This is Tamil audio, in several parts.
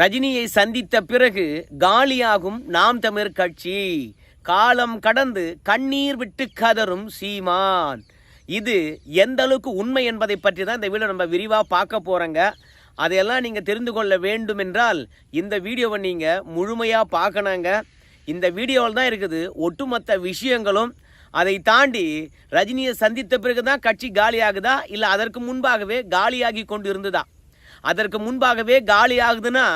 ரஜினியை சந்தித்த பிறகு காலியாகும் நாம் தமிழ் கட்சி. காலம் கடந்து கண்ணீர் விட்டு கதறும் சீமான். இது எந்த அளவுக்கு உண்மை என்பதை பற்றி தான் இந்த வீடியோ நம்ம விரிவாக பார்க்க போகிறோங்க அதையெல்லாம் நீங்கள் தெரிந்து கொள்ள வேண்டும் என்றால் இந்த வீடியோவை நீங்கள் முழுமையாக பார்க்கணுங்க. இந்த வீடியோவில் தான் இருக்குது ஒட்டுமொத்த விஷயங்களும். அதை தாண்டி ரஜினியை சந்தித்த பிறகு தான் கட்சி காலியாகுதா? இல்லை அதற்கு முன்பாகவே காலியாகி கொண்டு இருந்ததா அதற்கு முன்பாகவே காலி ஆகுதுன்னா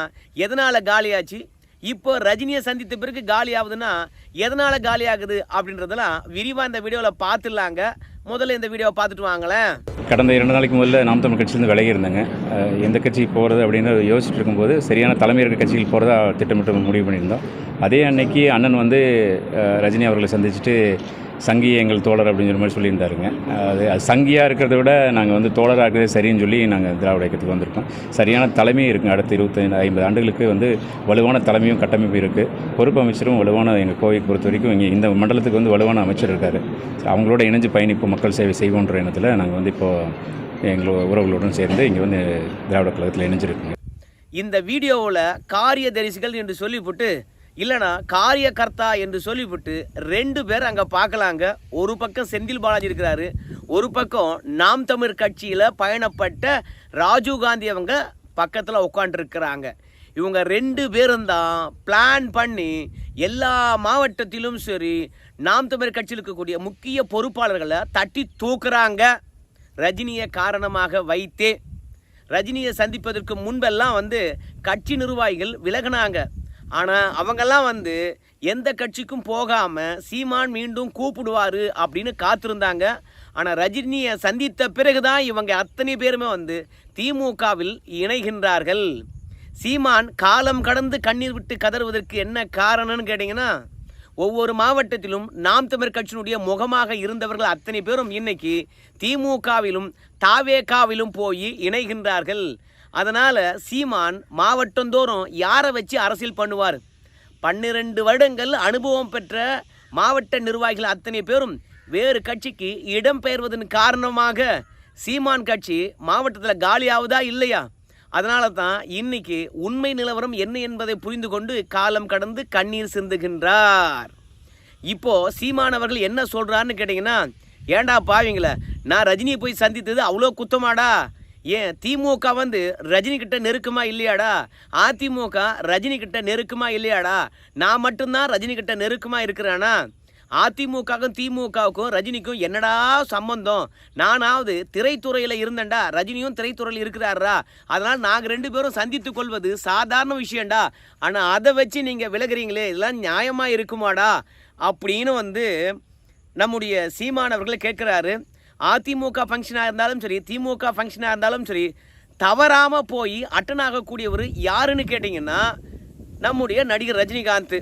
எதனால் காலியாச்சு? இப்போ ரஜினியை சந்தித்த பிறகு காலி ஆகுதுன்னா எதனால் காலி ஆகுது அப்படின்றதெல்லாம் விரிவாக இந்த வீடியோவில் பார்த்துடலாங்க. முதல்ல இந்த வீடியோவை பார்த்துட்டு வாங்களேன். கடந்த இரண்டு நாளைக்கு முதல்ல நாம் தமிழ் கட்சியிலேருந்து விலகி இருந்தாங்க. எந்த கட்சிக்கு போகிறது அப்படின்னு யோசிச்சுட்டு இருக்கும்போது சரியான தலைமை இருக்க கட்சிகள் போகிறதா திட்டமிட்டு முடிவு பண்ணியிருந்தோம். அதே அன்னைக்கு அண்ணன் வந்து ரஜினி அவர்களை சந்திச்சுட்டு சங்கி எங்கள் தோழர் அப்படிங்கிற மாதிரி சொல்லியிருந்தாருங்க. அது சங்கியாக இருக்கிறத விட நாங்கள் வந்து தோழராக இருக்கிறதே சரின்னு சொல்லி நாங்கள் திராவிட இயக்கத்துக்கு வந்திருக்கோம். சரியான தலைமையும் இருக்குங்க அடுத்த இருபத்தைந்து ஐம்பது ஆண்டுகளுக்கு வந்து வலுவான தலைமையும் கட்டமைப்பு இருக்குது பொறுப்பு அமைச்சரும் வலுவான எங்கள் கோவைக்கு பொறுத்த வரைக்கும் இங்கே இந்த மண்டலத்துக்கு வந்து வலுவான அமைச்சர் இருக்கார். அவங்களோட இணைஞ்சு பயணிப்பு மக்கள் சேவை செய்வோன்ற எண்ணத்தில் நாங்கள் வந்து இப்போது எங்களோட உறவுகளுடன் சேர்ந்து இங்கே வந்து திராவிட கழகத்தில் இணைஞ்சிருக்குங்க. இந்த வீடியோவில் காரிய தரிசிகள் என்று சொல்லிவிட்டு இல்லைனா காரியகர்த்தா என்று சொல்லிவிட்டு ரெண்டு பேர் அங்கே பார்க்கலாங்க. ஒரு பக்கம் செந்தில் பாலாஜி இருக்கிறாரு ஒரு பக்கம் நாம் தமிழ் கட்சியில் பயணப்பட்ட ராஜீவ் காந்தி அவங்க பக்கத்தில் உட்காண்டிருக்கிறாங்க இவங்க ரெண்டு பேரும் தான் பிளான் பண்ணி எல்லா மாவட்டத்திலும் சரி நாம் தமிழ் கட்சியில் இருக்கக்கூடிய முக்கிய பொறுப்பாளர்களை தட்டி தூக்குறாங்க. ரஜினியை காரணமாக வைத்தே. ரஜினியை சந்திப்பதற்கு முன்பெல்லாம் வந்து கட்சி நிர்வாகிகள் விலகினாங்க. ஆனால் அவங்கெல்லாம் வந்து எந்த கட்சிக்கும் போகாமல் சீமான் மீண்டும் கூப்பிடுவார் அப்படின்னு காத்திருந்தாங்க. ஆனால் ரஜினியை சந்தித்த பிறகுதான் இவங்க அத்தனை பேருமே வந்து திமுகவில் இணைகின்றார்கள். சீமான் காலம் கடந்து கண்ணீர் விட்டு கதறுவதற்கு என்ன காரணம்னு கேட்டிங்கன்னா ஒவ்வொரு மாவட்டத்திலும் நாம் தமிழ் கட்சியினுடைய முகமாக இருந்தவர்கள் அத்தனை பேரும் இன்னைக்கு திமுகவிலும் தாவேகாவிலும் போய் இணைகின்றார்கள். அதனால் சீமான் மாவட்டந்தோறும் யாரை வச்சு அரசியல் பண்ணுவார்? பன்னிரண்டு வருடங்கள் அனுபவம் பெற்ற மாவட்ட நிர்வாகிகள் அத்தனை பேரும் வேறு கட்சிக்கு இடம்பெயர்வதன் காரணமாக சீமான் கட்சி மாவட்டத்தில் காலியாவதா இல்லையா? அதனால தான் இன்னைக்கு உண்மை நிலவரம் என்ன என்பதை புரிந்து கொண்டு காலம் கடந்து கண்ணீர் சிந்துகின்றார். இப்போ சீமானவர்கள் என்ன சொல்கிறான்னு கேட்டிங்கன்னா ஏன்டா பாவீங்களே நான் ரஜினியை போய் சந்தித்தது அவ்வளோ குத்தமாடா? ஏன் திமுக வந்து ரஜினி கிட்ட நெருக்கமா இல்லையாடா? அதிமுக ரஜினி கிட்ட நெருக்கமா இல்லையாடா? நான் மட்டும்தான் ரஜினி கிட்ட நெருக்கமா இருக்கிறானா? அதிமுகவுக்கும் திமுகவுக்கும் ரஜினிக்கும் என்னடா சம்பந்தம்? நானாவது திரைத்துறையில் இருந்தேன்டா. ரஜினியும் திரைத்துறையில் இருக்கிறாரா அதனால் நாங்கள் ரெண்டு பேரும் சந்தித்து கொள்வது சாதாரண விஷயம்டா. ஆனால் அதை வச்சு நீங்கள் விலகுறீங்களே இதெல்லாம் நியாயமாக இருக்குமாடா? அப்படின்னு வந்து நம்முடைய சீமானவர்களை கேட்குறாரு. அதிமுக ஃபங்க்ஷனாக இருந்தாலும் சரி திமுக ஃபங்க்ஷனாக இருந்தாலும் சரி தவறாமல் போய் அட்டன் ஆகக்கூடியவர் யாருன்னு கேட்டிங்கன்னா நம்முடைய நடிகர் ரஜினிகாந்த்.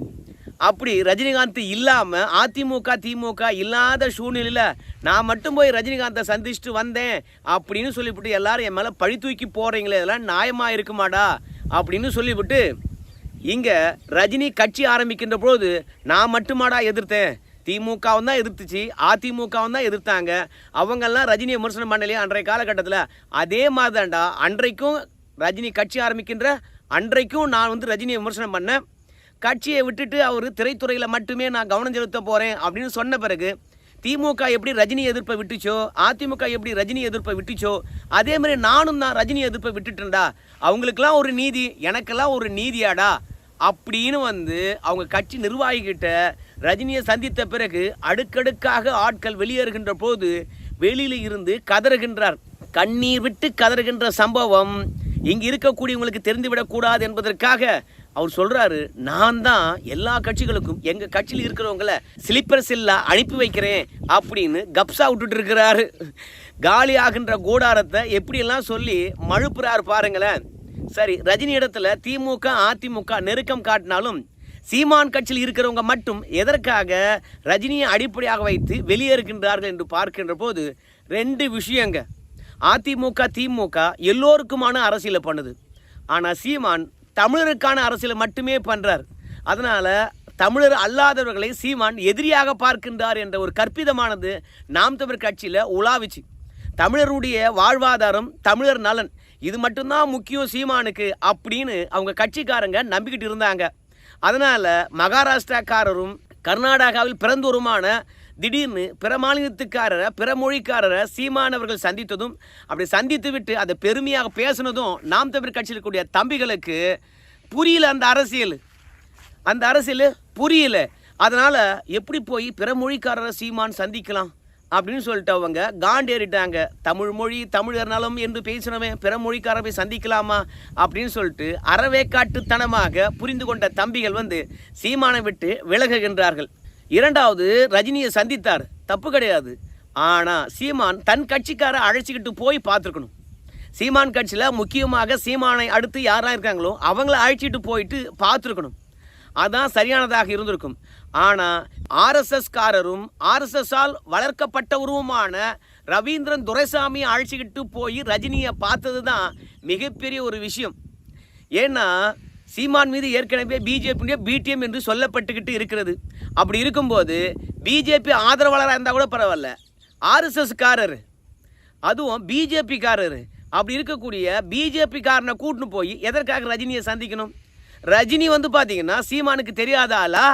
அப்படி ரஜினிகாந்த் இல்லாமல் அதிமுக திமுக இல்லாத சூழ்நிலையில் நான் மட்டும் போய் ரஜினிகாந்தை சந்திச்சுட்டு வந்தேன் அப்படின்னு சொல்லிவிட்டு எல்லாரும் என் மேலே பழி தூக்கி போகிறீங்களே இதெல்லாம் நியாயமாக இருக்குமாடா அப்படின்னு சொல்லிவிட்டு இங்கே ரஜினி கட்சி ஆரம்பிக்கின்ற பொழுது நான் மட்டுமாடா எதிர்த்தேன். திமுகவும் தான் எதிர்த்துச்சு அதிமுகவும் தான் எதிர்த்தாங்க. அவங்கெல்லாம் ரஜினியை விமர்சனம் பண்ணலையே அன்றைய காலகட்டத்தில். அதே மாதிரி தான்டா அன்றைக்கும் ரஜினி கட்சி ஆரம்பிக்கின்ற அன்றைக்கும் நான் வந்து ரஜினியை விமர்சனம் பண்ணேன். கட்சியை விட்டுட்டு அவர் திரைத்துறையில் மட்டுமே நான் கவனம் செலுத்த போகிறேன் அப்படின்னு சொன்ன பிறகு திமுக எப்படி ரஜினி எதிர்ப்பை விட்டுச்சோ அதிமுக எப்படி ரஜினி எதிர்ப்பை விட்டுச்சோ அதே மாதிரி நானும் தான் ரஜினி எதிர்ப்பை விட்டுட்டேன்டா. அவங்களுக்கெல்லாம் ஒரு நீதி எனக்கெல்லாம் ஒரு நீதியாடா அப்படின்னு வந்து அவங்க கட்சி நிர்வாகிகிட்ட ரஜினியை சந்தித்த பிறகு அடுக்கடுக்காக ஆட்கள் வெளியேறுகின்ற போது வெளியில இருந்து கதறுகின்றார். கண்ணீர் விட்டு கதறுகின்ற சம்பவம் இங்கு இருக்கக்கூடியவங்களுக்கு தெரிந்துவிடக்கூடாது என்பதற்காக அவர் சொல்றாரு நான் தான் எல்லா கட்சிகளுக்கும் எங்க கட்சியில் இருக்கிறவங்கள ஸ்லீப்பர் செல்லா அனுப்பி வைக்கிறேன் அப்படின்னு கப்ஸா விட்டுட்டு இருக்கிறாரு காலி ஆகின்ற கூடாரத்தை எப்படியெல்லாம் சொல்லி மழுப்புறாரு பாருங்களேன். சரி ரஜினி இடத்துல திமுக அதிமுக நெருக்கம் காட்டினாலும் சீமான் கட்சியில் இருக்கிறவங்க மட்டும் எதற்காக ரஜினியை அடிப்படையாக வைத்து வெளியேறுகின்றார்கள் என்று பார்க்கின்ற போது ரெண்டு விஷயங்க. அதிமுக திமுக எல்லோருக்குமான அரசியலை பண்ணுது. ஆனால் சீமான் தமிழருக்கான அரசியலை மட்டுமே பண்ணுறார் அதனால் தமிழர் அல்லாதவர்களை சீமான் எதிரியாக பார்க்கின்றார் என்ற ஒரு கற்பிதமானது நாம் தமிழர் கட்சியில் உலாவிச்சு. தமிழருடைய வாழ்வாதாரம் தமிழர் நலன் இது மட்டும்தான் முக்கியம் சீமானுக்கு அப்படின்னு அவங்க கட்சிக்காரங்க நம்பிக்கிட்டு இருந்தாங்க. அதனால் மகாராஷ்டிராக்காரரும் கர்நாடகாவில் பிறந்தோருமான திடீர்னு பிற மாநிலத்துக்காரரை பிற மொழிக்காரரை சீமானவர்கள் சந்தித்ததும் அப்படி சந்தித்து விட்டு அதை பெருமையாக பேசினதும் நாம் தமிழ் கட்சியில் இருக்கக்கூடிய தம்பிகளுக்கு புரியல அந்த அரசியல். அந்த அரசியல் புரியல. அதனால் எப்படி போய் பிற மொழிக்காரரை சீமான் சந்திக்கலாம்? அப்படின்னு சொல்லிட்டு அவங்க காண்டேறிட்டாங்க. தமிழ் மொழி தமிழர்னாலும் என்று பேசினவன் பிற மொழிக்காரரை போய் சந்திக்கலாமா? அப்படின்னு சொல்லிட்டு அறவேக்காட்டுத்தனமாக புரிந்து கொண்ட தம்பிகள் வந்து சீமானை விட்டு விலகுகின்றார்கள். இரண்டாவது ரஜினியை சந்தித்தார். தப்பு கிடையாது. ஆனால் சீமான் தன் கட்சிக்காரை அழைச்சிக்கிட்டு போய் பார்த்துருக்கணும். சீமான் கட்சியில் முக்கியமாக சீமானை அடுத்து யாராக இருக்காங்களோ அவங்கள அழைச்சிட்டு போயிட்டு பார்த்துருக்கணும். அதான் சரியானதாக இருந்திருக்கும். ஆனால் ஆர்எஸ்எஸ்காரரும் ஆர்எஸ்எஸ்ஸால் வளர்க்கப்பட்ட உருவமான ரவீந்திரன் துரைசாமியை அழைச்சிக்கிட்டு போய் ரஜினியை பார்த்தது தான் மிகப்பெரிய ஒரு விஷயம். ஏன்னா சீமான் மீது ஏற்கனவே பிஜேபியுடைய பிடிஎம் என்று சொல்லப்பட்டுக்கிட்டு இருக்கிறது. அப்படி இருக்கும்போது பிஜேபி ஆதரவாளராக இருந்தால் கூட பரவாயில்ல. ஆர்எஸ்எஸ்காரர் அதுவும் பிஜேபிக்காரர் அப்படி இருக்கக்கூடிய பிஜேபிக்காரனை கூட்டின்னு போய் எதற்காக ரஜினியை சந்திக்கணும்? ரஜினி வந்து பார்த்தீங்கன்னா சீமானுக்கு தெரியாத ஆளா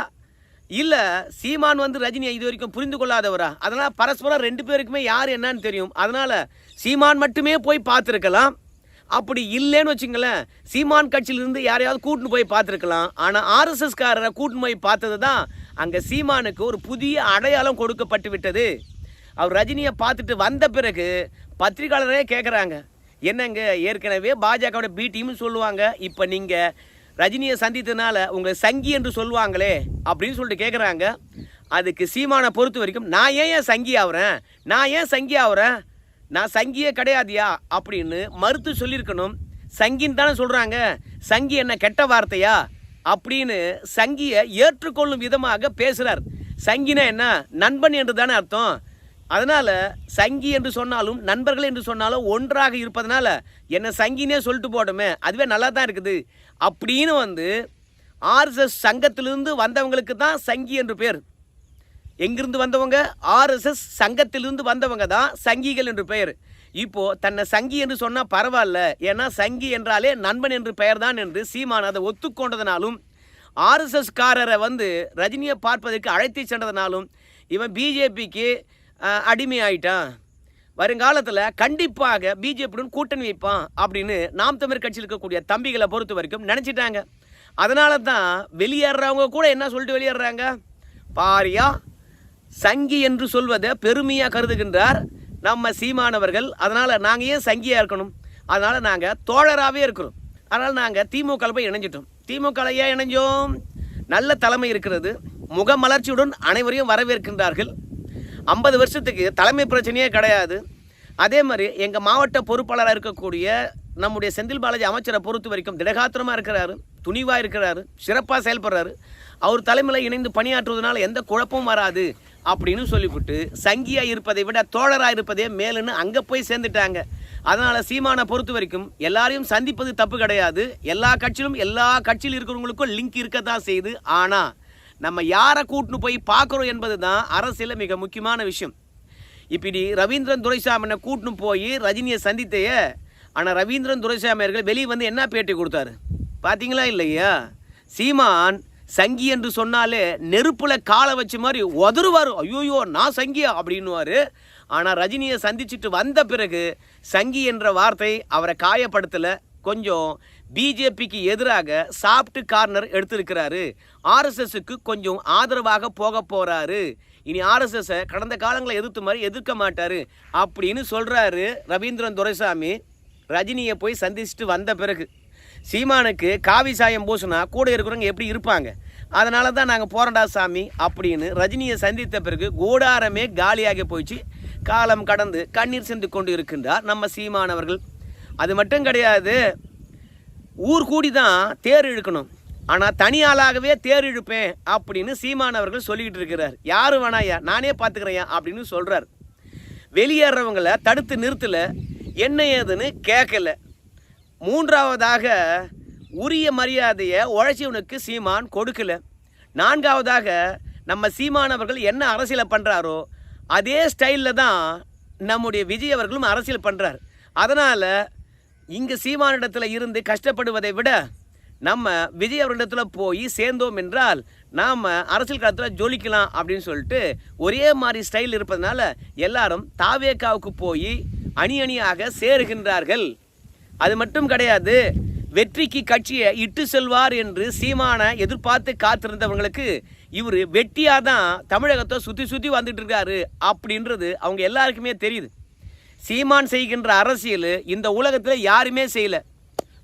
இல்லை சீமான் வந்து ரஜினியை இது வரைக்கும் புரிந்து கொள்ளாதவரா அதனால் பரஸ்பரம் ரெண்டு பேருக்குமே யார் என்னன்னு தெரியும். அதனால் சீமான் மட்டுமே போய் பார்த்துருக்கலாம். அப்படி இல்லைன்னு வச்சுங்களேன் சீமான் கட்சியிலிருந்து யாரையாவது கூட்டின்னு போய் பார்த்துருக்கலாம். ஆனால் ஆர்எஸ்எஸ்காரரை கூட்டின்னு போய் பார்த்தது தான் அங்கே சீமானுக்கு ஒரு புதிய அடையாளம் கொடுக்கப்பட்டு விட்டது. அவர் ரஜினியை பார்த்துட்டு வந்த பிறகு பத்திரிகையாளரே கேட்குறாங்க என்னங்க ஏற்கனவே பாஜகவோட பி டீம்னு சொல்லுவாங்க. இப்போ நீங்கள் ரஜினியை சந்தித்ததுனால உங்களை சங்கி என்று சொல்லுவாங்களே அப்படின்னு சொல்லிட்டு கேட்குறாங்க அதுக்கு சீமானை பொறுத்த வரைக்கும் நான் ஏன் ஏன் சங்கி ஆகிறேன் நான் ஏன் சங்கி ஆகிறேன் நான் சங்கியே கிடையாதியா? அப்படின்னு மறுத்து சொல்லியிருக்கணும். சங்கின்னு தானே சொல்கிறாங்க சங்கி என்ன கெட்ட வார்த்தையா? அப்படின்னு சங்கியை ஏற்றுக்கொள்ளும் விதமாக பேசுகிறார் சங்கினா என்ன? நண்பன் என்று தானே அர்த்தம். அதனால் சங்கி என்று சொன்னாலும் நண்பர்கள் என்று சொன்னாலும் ஒன்றாக இருப்பதனால என்னை சங்கினே சொல்லிட்டு போட்டோமே அதுவே நல்லா தான் இருக்குது. அப்படின்னு வந்து ஆர்எஸ்எஸ் சங்கத்திலிருந்து வந்தவங்களுக்கு தான் சங்கி என்று பேர். எங்கிருந்து வந்தவங்க? ஆர்எஸ்எஸ் சங்கத்திலிருந்து வந்தவங்க தான் சங்கிகள் என்று பெயர். இப்போது தன்னை சங்கி என்று சொன்னால் பரவாயில்ல. ஏன்னா சங்கி என்றாலே நண்பன் என்று பெயர் தான் என்று சீமான் அதை ஒத்துக்கொண்டதனாலும் ஆர்எஸ்எஸ் காரரை வந்து ரஜினியை பார்ப்பதற்கு அழைத்து சென்றதனாலும் இவன் பிஜேபிக்கு அடிமையாயிட்டான். வருங்காலத்தில் கண்டிப்பாக பிஜேபியுடன் கூட்டணி வைப்பான் அப்படின்னு நாம் தமிழ் கட்சியில் இருக்கக்கூடிய தம்பிகளை பொறுத்த வரைக்கும் நினச்சிட்டாங்க. அதனால தான் வெளியேறவங்க கூட என்ன சொல்லிட்டு வெளியேறாங்க பாரியா சங்கி என்று சொல்வதை பெருமையாக கருதுகின்றார் நம்ம சீமானவர்கள். அதனால் நாங்கள் ஏன் சங்கியாக இருக்கணும்? அதனால் நாங்கள் தோழராகவே இருக்கிறோம். அதனால் நாங்கள் திமுக போய் இணைஞ்சிட்டோம். திமுக ஏன் இணைஞ்சோம்? நல்ல தலைமை இருக்கிறது. முகமலர்ச்சியுடன் அனைவரையும் வரவேற்கின்றார்கள். ஐம்பது வருஷத்துக்கு தலைமை பிரச்சனையே கிடையாது. அதே மாதிரி எங்கள் மாவட்ட பொறுப்பாளராக இருக்கக்கூடிய நம்முடைய செந்தில் பாலாஜி அமைச்சரை பொறுத்த வரைக்கும் திடகாத்திரமாக இருக்கிறாரு துணிவாக இருக்கிறாரு சிறப்பாக செயல்படுறாரு. அவர் தலைமையில் இணைந்து பணியாற்றுவதனால எந்த குழப்பமும் வராது அப்படின்னு சொல்லிவிட்டு சங்கியாக இருப்பதை விட தோழராக இருப்பதே மேலுன்னு அங்கே போய் சேர்ந்துட்டாங்க. அதனால் சீமானை பொறுத்த வரைக்கும் எல்லாரையும் சந்திப்பது தப்பு கிடையாது. எல்லா கட்சியிலும் எல்லா கட்சியில் இருக்கிறவங்களுக்கும் லிங்க் இருக்க தான் செய்யுது. ஆனால் நம்ம யாரை கூட்டின்னு போய் பார்க்குறோம் என்பது தான் அரசியலில் மிக முக்கியமான விஷயம். இப்படி ரவீந்திரன் துரைசாமினை கூட்டின்னு போய் ரஜினியை சந்தித்தையே ஆனால் ரவீந்திரன் துரைசாமி அவர்கள் வெளியே வந்து என்ன பேட்டி கொடுத்தாரு? பார்த்தீங்களா இல்லையா? சீமான் சங்கி என்று சொன்னாலே நெருப்பில் காலை வச்ச மாதிரி உதறுவார். ஐயோயோ நான் சங்கியா? அப்படின்னுவார். ஆனால் ரஜினியை சந்திச்சுட்டு வந்த பிறகு சங்கி என்ற வார்த்தை அவரை காயப்படுத்தலை. கொஞ்சம் பிஜேபிக்கு எதிராக சாப்பிட்டு கார்னர் எடுத்திருக்கிறாரு. ஆர்எஸ்எஸ்க்கு கொஞ்சம் ஆதரவாக போக போகிறாரு இனி ஆர்எஸ்எஸ்ஸை கடந்த காலங்களில் எதிர்த்து மாதிரி எதிர்க்க மாட்டார். அப்படின்னு சொல்கிறாரு ரவீந்திரன் துரைசாமி. ரஜினியை போய் சந்திச்சுட்டு வந்த பிறகு சீமானுக்கு காவி சாயம் பூசினா கூட இருக்கிறவங்க எப்படி இருப்பாங்க? அதனால தான் நாங்கள் போறண்டா சாமி அப்படின்னு ரஜினியை சந்தித்த பிறகு கூடாரமே காலியாகி போயிடுச்சு. காலம் கடந்து கண்ணீர் சென்று கொண்டு இருக்கின்றார் நம்ம சீமானவர்கள். அது மட்டும் கிடையாது ஊர் கூடி தான் தேர் இழுக்கணும். ஆனால் தனியாளாகவே தேர் இழுப்பேன் அப்படின்னு சீமானவர்கள் சொல்லிக்கிட்டு இருக்கிறார். யார் வேணாயா நானே பார்த்துக்கிறேன் அப்படின்னு சொல்கிறார் வெளியேறவங்களை தடுத்து நிறுத்தலை என்ன ஏதுன்னு கேட்கல மூன்றாவதாக உரிய மரியாதையை உழைச்சிவனுக்கு சீமான் கொடுக்கல. நான்காவதாக நம்ம சீமானவர்கள் என்ன அரசியலை பண்ணுறாரோ அதே ஸ்டைலில் தான் நம்முடைய விஜய் அவர்களும் அரசியல் பண்ணுறார் அதனால் இங்கே சீமானிடத்தில் இருந்து கஷ்டப்படுவதை விட நம்ம விஜய் அவர்களிடத்தில் போய் சேர்ந்தோம் என்றால் நாம் அரசியல் காலத்தில் ஜொலிக்கலாம் அப்படின்னு சொல்லிட்டு ஒரே மாதிரி ஸ்டைல் இருப்பதனால எல்லாரும் தாவேக்காவுக்கு போய் அணி அணியாக சேருகின்றார்கள். அது மட்டும் கிடையாது வெற்றிக்கு கட்சியை இட்டு செல்வார் என்று சீமான எதிர்பார்த்து காத்திருந்தவங்களுக்கு இவர் வெட்டியாக தான் தமிழகத்தை சுற்றி சுற்றி வந்துட்டு இருக்காரு அப்படின்றது அவங்க எல்லாருக்குமே தெரியுது. சீமான் செய்கின்ற அரசியல் இந்த உலகத்தில் யாருமே செய்யலை.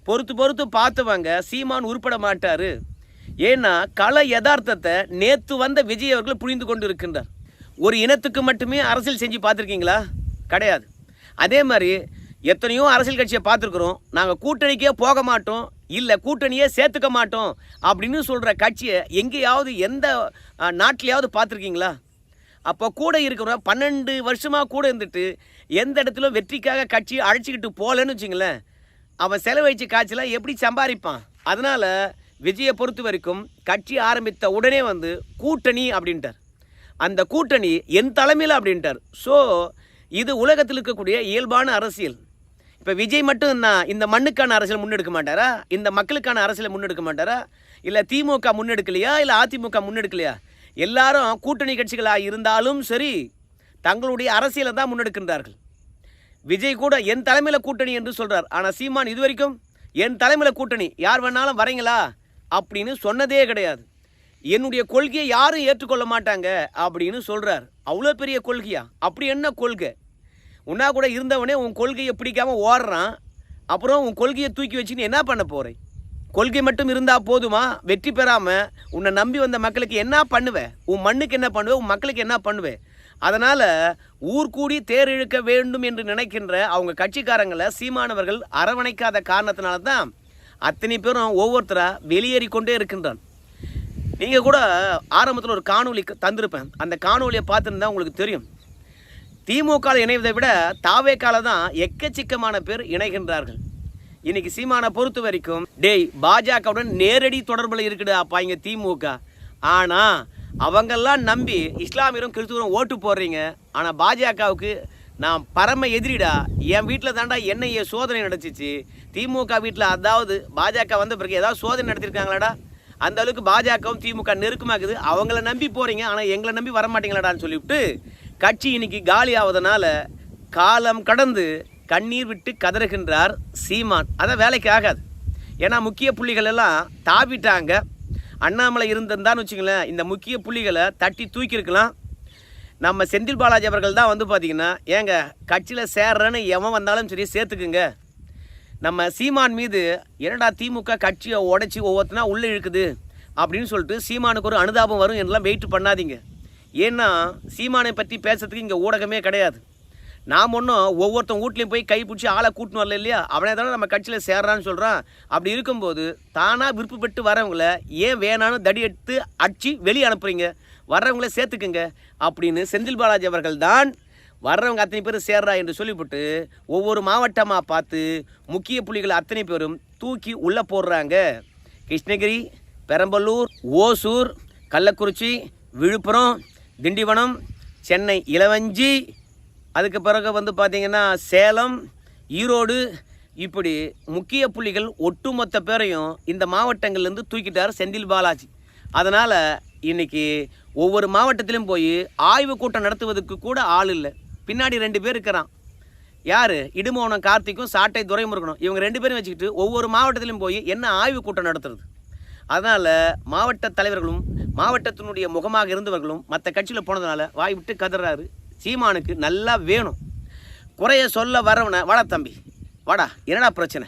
பொறுத்து பொறுத்து பார்த்தவங்க சீமான் உருப்பட மாட்டார். ஏன்னா கல யதார்த்தத்தை நேற்று வந்த விஜய் அவர்கள் புரிந்து கொண்டு இருக்கின்றார் ஒரு இனத்துக்கு மட்டுமே அரசியல் செஞ்சு பார்த்துருக்கீங்களா? கிடையாது. அதே மாதிரி எத்தனையோ அரசியல் கட்சியை பார்த்துருக்குறோம். நாங்கள் கூட்டணிக்கே போக மாட்டோம். இல்லை கூட்டணியே சேர்த்துக்க மாட்டோம். அப்படின்னு சொல்கிற கட்சியை எங்கேயாவது எந்த நாட்டிலையாவது பார்த்துருக்கீங்களா? அப்போ கூட இருக்கிறவங்க பன்னெண்டு வருஷமாக கூட இருந்துட்டு எந்த இடத்துல வெற்றிக்காக கட்சி அழைச்சிக்கிட்டு போகலன்னு வச்சுங்களேன். அவன் செலவழிச்ச காய்ச்சல எப்படி சம்பாதிப்பான்? அதனால் விஜயை பொறுத்த வரைக்கும் கட்சி ஆரம்பித்த உடனே வந்து கூட்டணி அப்படின்ட்டார். அந்த கூட்டணி என் தலைமையில் அப்படின்ட்டார். ஸோ இது உலகத்தில் இருக்கக்கூடிய இயல்பான அரசியல். இப்போ விஜய் மட்டும் தான் இந்த மண்ணுக்கான அரசியல் முன்னெடுக்க மாட்டாரா? இந்த மக்களுக்கான அரசியலை முன்னெடுக்க மாட்டாரா? இல்லை திமுக முன்னெடுக்கலையா? இல்லை அதிமுக முன்னெடுக்கலையா? எல்லாரும் கூட்டணி கட்சிகளாக இருந்தாலும் சரி தங்களுடைய அரசியலை தான் முன்னெடுக்கின்றார்கள். விஜய் கூட என் தலைமையில் கூட்டணி என்று சொல்கிறார் ஆனால் சீமான் இது வரைக்கும் என் தலைமையில் கூட்டணி யார் வேணாலும் வரீங்களா? அப்படின்னு சொன்னதே கிடையாது. என்னுடைய கொள்கையை யாரும் ஏற்றுக்கொள்ள மாட்டாங்க அப்படின்னு சொல்கிறார் அவ்வளோ பெரிய கொள்கையா? அப்படி என்ன கொள்கை? உன்னா கூட இருந்தவனே உன் கொள்கையை பிடிக்காமல் ஓடுறான். அப்புறம் உன் கொள்கையை தூக்கி வச்சுன்னு என்ன பண்ண போகிறேன் கொள்கை மட்டும் இருந்தால் போதுமா? வெற்றி பெறாமல் உன்னை நம்பி வந்த மக்களுக்கு என்ன பண்ணுவேன் உன் மண்ணுக்கு என்ன பண்ணுவேன் உன் மக்களுக்கு என்ன பண்ணுவேன் அதனால் ஊர் கூடி தேர் இழுக்க வேண்டும் என்று நினைக்கின்ற அவங்க கட்சிக்காரங்களை சீமானவர்கள் அரவணைக்காத காரணத்தினால தான் அத்தனை பேரும் ஒவ்வொருத்தராக வெளியேறி கொண்டே இருக்கின்றான் நீங்கள் கூட ஆரம்பத்தில் ஒரு காணொலி தந்திருப்பேன். அந்த காணொலியை பார்த்துருந்தா உங்களுக்கு தெரியும். திமுக இணைவதை விட தாவேக்கால தான் எக்கச்சக்கமான பேர் இணைகின்றார்கள். இன்னைக்கு சீமானை பொறுத்த வரைக்கும் டேய் பாஜகவுடன் நேரடி தொடர்பில் இருக்குடா அப்பா இங்கே திமுக. ஆனால் அவங்கெல்லாம் நம்பி இஸ்லாமியரும் கிறிஸ்துவரும் ஓட்டு போடுறீங்க. ஆனால் பாஜகவுக்கு நான் பரம எதிரிடா. என் வீட்டில் தாண்டா என்னைய சோதனை நடந்துச்சு திமுக வீட்டில் அதாவது பாஜக வந்த பிறகு ஏதாவது சோதனை நடத்திருக்காங்களாடா? அந்த அளவுக்கு பாஜகவும் திமுக நெருக்கமாக்குது. அவங்கள நம்பி போகிறீங்க ஆனால் எங்களை நம்பி வரமாட்டீங்களாடான்னு சொல்லிவிட்டு கட்சி இன்னைக்கு காலி ஆவதனால காலம் கடந்து கண்ணீர் விட்டு கதறுகின்றார் சீமான். அதான் வேலைக்கு ஆகாது. ஏன்னா முக்கிய புள்ளிகள் எல்லாம் தாவிட்டாங்க. அண்ணாமலை இருந்திருந்தான்னு வச்சுங்களேன் இந்த முக்கிய புள்ளிகளை தட்டி தூக்கியிருக்கலாம். நம்ம செந்தில் பாலாஜி அவர்கள் தான் வந்து பார்த்தீங்கன்னா ஏங்க கட்சியில் சேர்றேன்னு எவன் வந்தாலும் சரி சேர்த்துக்குங்க. நம்ம சீமான் மீது என்னடா திமுக கட்சியை உடைச்சி ஒவ்வொருத்தனா உள்ளே இழுக்குது அப்படின்னு சொல்லிட்டு சீமானுக்கு ஒரு அனுதாபம் வரும் என்றெல்லாம் வெயிட் பண்ணாதீங்க. ஏன்னா சீமானை பற்றி பேசுறதுக்கு இங்கே ஊடகமே கிடையாது. நாம் ஒன்றும் ஒவ்வொருத்தன் வீட்லையும் போய் கை பிடிச்சி ஆளை கூட்டின்னு வரல இல்லையா? அவனே தானே நம்ம கட்சியில் சேர்றான்னு சொல்கிறான் அப்படி இருக்கும்போது தானாக விருப்பப்பட்டு வரவங்கள ஏன் வேணான்னு தடி எடுத்து அடிச்சு வெளியே அனுப்புறீங்க? வர்றவங்கள சேர்த்துக்குங்க. அப்படின்னு செந்தில் பாலாஜி அவர்கள் தான் வர்றவங்க அத்தனை பேர் சேர்றா என்று சொல்லிவிட்டு ஒவ்வொரு மாவட்டமாக பார்த்து முக்கிய புள்ளிகள் அத்தனை பேரும் தூக்கி உள்ளே போடுறாங்க. கிருஷ்ணகிரி பெரம்பலூர் ஓசூர் கள்ளக்குறிச்சி விழுப்புரம் திண்டிவனம் சென்னை இளவஞ்சி அதுக்கு பிறகு வந்து பார்த்திங்கன்னா சேலம் ஈரோடு இப்படி முக்கிய புள்ளிகள் ஒட்டுமொத்த பேரையும் இந்த மாவட்டங்கள்லேருந்து தூக்கிட்டார் செந்தில் பாலாஜி. அதனால் இன்னைக்கு ஒவ்வொரு மாவட்டத்திலும் போய் ஆய்வு கூட்டம் நடத்துவதற்கு கூட ஆள் இல்லை. பின்னாடி ரெண்டு பேர் இருக்கிறான். யார்? இடுமோனம் கார்த்திக்கும் சாட்டை துரைமுருகனும். இவங்க ரெண்டு பேரும் வச்சுக்கிட்டு ஒவ்வொரு மாவட்டத்திலும் போய் என்ன ஆய்வு கூட்டம் நடத்துறது? அதனால் மாவட்ட தலைவர்களும் மாவட்டத்தினுடைய முகமாக இருந்தவர்களும் மற்ற கட்சியில் போனதுனால வாய் விட்டு கதறாரு. சீமானுக்கு நல்லா வேணும். குறைய சொல்ல வரவனை வாடா தம்பி. வாடா என்னடா பிரச்சனை?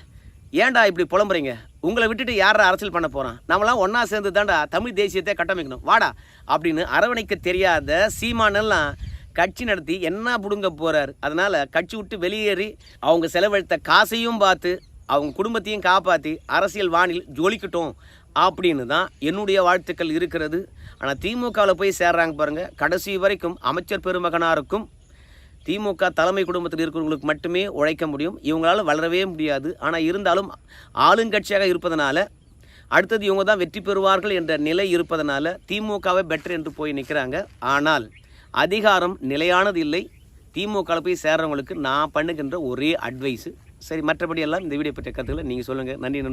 ஏன்டா இப்படி புலம்புறீங்க? உங்களை விட்டுட்டு யாரா அரசியல் பண்ண போகிறான் நம்மளாம் ஒன்றா சேர்ந்து தாண்டா தமிழ் தேசியத்தை கட்டமைக்கணும். வாடா அப்படின்னு அரவணைக்க தெரியாத சீமானெல்லாம் கட்சி நடத்தி என்ன பிடுங்க போகிறார் அதனால் கட்சி விட்டு வெளியேறி அவங்க செலவழித்த காசையும் பார்த்து அவங்க குடும்பத்தையும் காப்பாற்றி அரசியல் வானில் ஜொலிக்கட்டும். அப்படின்னு தான் என்னுடைய வாழ்த்துக்கள் இருக்கிறது. ஆனால் திமுகவில் போய் சேர்றாங்க பாருங்கள் கடைசி வரைக்கும் அமைச்சர் பெருமகனாருக்கும் திமுக தலைமை குடும்பத்தில் இருக்கிறவங்களுக்கு மட்டுமே உழைக்க முடியும். இவங்களால் வளரவே முடியாது. ஆனால் இருந்தாலும் ஆளுங்கட்சியாக இருப்பதனால அடுத்தது இவங்க தான் வெற்றி பெறுவார்கள் என்ற நிலை இருப்பதனால திமுகவை பெட்டர் என்று போய் நிற்கிறாங்க ஆனால் அதிகாரம் நிலையானது இல்லை. திமுகவில் போய் சேர்றவங்களுக்கு நான் பண்ணுகின்ற ஒரே அட்வைஸு சரி மற்றபடி எல்லாம் இந்த வீடியோ பற்றிய கருத்துக்களை நீங்கள் சொல்லுங்கள் நன்றி.